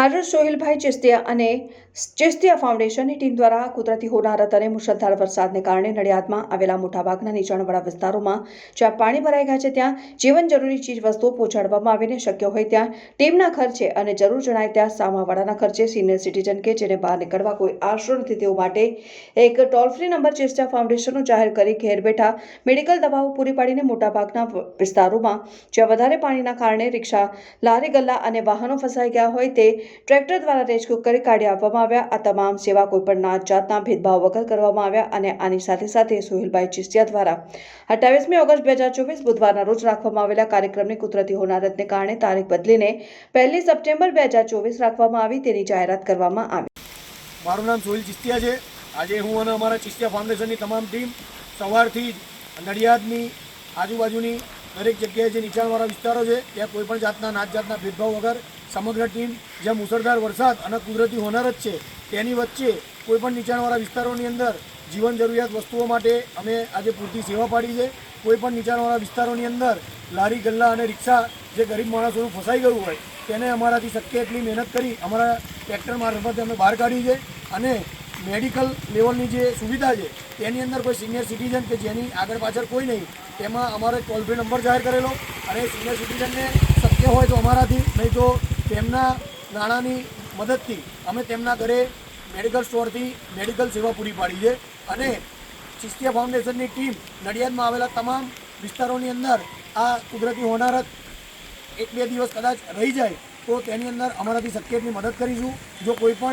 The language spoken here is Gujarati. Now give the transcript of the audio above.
હાજર સોહિલભાઈ ચેસ્તિયા અને ચેસ્તિયા ફાઉન્ડેશનની ટીમ દ્વારા કુદરતી હોનારત અને મુશળધાર વરસાદને કારણે નડિયાદમાં આવેલા મોટાભાગના નીચાણવાળા વિસ્તારોમાં જ્યાં પાણી ભરાઈ ગયા છે, ત્યાં જીવન જરૂરી ચીજ વસ્તુઓ પહોંચાડવામાં આવીને શક્ય હોય ત્યાં ટીમના ખર્ચે અને જરૂર જણાય ત્યાં સામાવાળાના ખર્ચે સિનિયર સિટીઝન કે જેને બહાર નીકળવા કોઈ આશરો નથી. તેઓ માટે એક ટોલ ફ્રી નંબર ચેસ્ટિયા ફાઉન્ડેશનનો જાહેર કરી ઘેર બેઠા મેડિકલ દવાઓ પૂરી પાડીને મોટાભાગના વિસ્તારોમાં જ્યાં વધારે પાણીના કારણે રિક્ષા લારી ગલ્લા અને વાહનો ફસાઈ ગયા હોય તે ટ્રેક્ટર દ્વારા રેસ્ક્યુ કરી કાઢી આપવામાં આવ્યા. આ તમામ સેવા કોઈપણ નાત જાતના ભેદભાવ વગર કરવામાં આવ્યા અને આની સાથે સાથે સોહેલભાઈ ચિસ્તિયા દ્વારા અઠ્ઠાવીસમી ઓગસ્ટ બે હજાર ચોવીસ બુધવારના રોજ રાખવામાં આવેલા કાર્યક્રમની કુદરતી હોનારતને કારણે તારીખ બદલીને પહેલી સપ્ટેમ્બર બે હજાર ચોવીસ રાખવામાં આવી તેની જાહેરાત કરવામાં આવી. મારું નામ સોહિલ ચિસ્તિયા છે. આજે હું અને અમારા ચિસ્તિયા ફાઉન્ડેશનની તમામ ટીમ સવારથી નડિયાદની આજુબાજુની દરેક જગ્યાએ જે નીચાણવાળા વિસ્તારો છે, ત્યાં કોઈપણ જાતના નાત જાતના ભેદભાવ વગર સમગ્ર ટીમ જ્યાં મુસળધાર વરસાદ અને કુદરતી હોનાર જ છે, તેની વચ્ચે કોઈપણ નીચાણવાળા વિસ્તારોની અંદર જીવન જરૂરિયાત વસ્તુઓ માટે અમે આજે પૂરતી સેવા પાડી છે. કોઈપણ નીચાણવાળા વિસ્તારોની અંદર લારી, ગલ્લા અને રિક્ષા જે ગરીબ માણસોનું ફસાઈ ગયું હોય, તેને અમારાથી શક્ય એટલી મહેનત કરી અમારા ટ્રેક્ટર મારફતે અમે બહાર કાઢી છે અને મેડિકલ લેવલની જે સુવિધા છે, તેની અંદર કોઈ સિનિયર સિટીઝન કે જેની આગળ પાછળ કોઈ નહીં, તેમાં અમારો ટોલ ફ્રી નંબર જાહેર કરેલો. અને સિનિયર સિટીઝનને શક્ય હોય તો અમારાથી, નહીં તો તેમના નાણાંની મદદથી અમે તેમના ઘરે મેડિકલ સ્ટોરથી મેડિકલ સેવા પૂરી પાડી છે. અને ચિસ્તિયા ફાઉન્ડેશનની ટીમ નડિયાદમાં આવેલા તમામ વિસ્તારોની અંદર આ કુદરતી હોનારત એક બે દિવસ કદાચ રહી જાય, તો તેની અંદર અમારાથી શક્ય એટલી મદદ કરીશું. જો કોઈ પણ